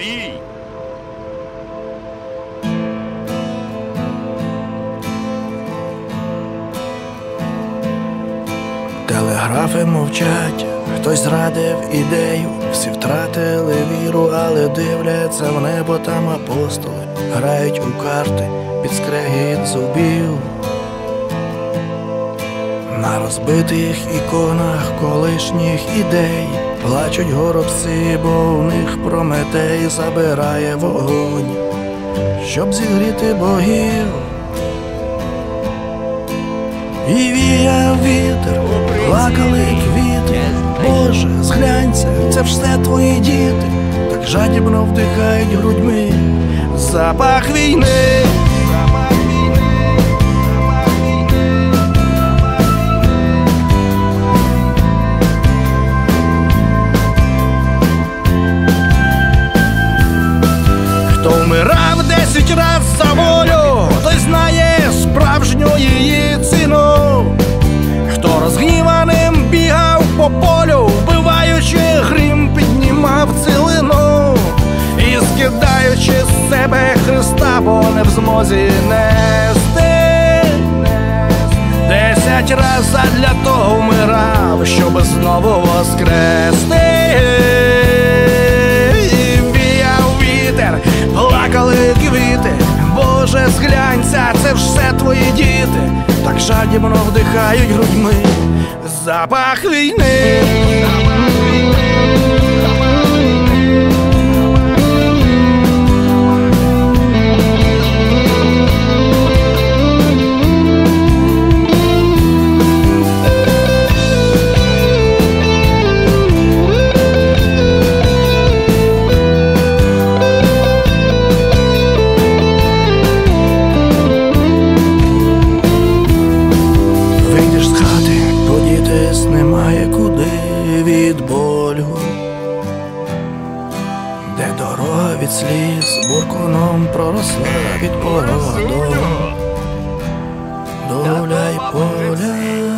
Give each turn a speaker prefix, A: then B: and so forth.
A: бій!
B: Телеграфи мовчать, хтось зрадив ідею, всі втратили віру, але дивляться в небо там апостоли, грають у карти під скрегіт зубів. На розбитих іконах колишніх ідей плачуть горобці, бо в них Прометей забирає вогонь, щоб зігріти богів. І віяв вітер, плакали квіти, Боже, зглянься, це все твої діти, так жадібно вдихають грудьми запах війни. Вмирав десять раз за волю, той знає справжню її ціну. Хто розгніваним бігав по полю, вбиваючи грім, піднімав цілину і скидаючи з себе Христа, бо не в змозі нести. Десять раз задля того вмирав, щоб знову воскрести. Твої діти, так жадібно вдихають грудьми запах війни. Подітись немає куди від болю, де дорога від сліз буркуном проросла від породу, доля й поля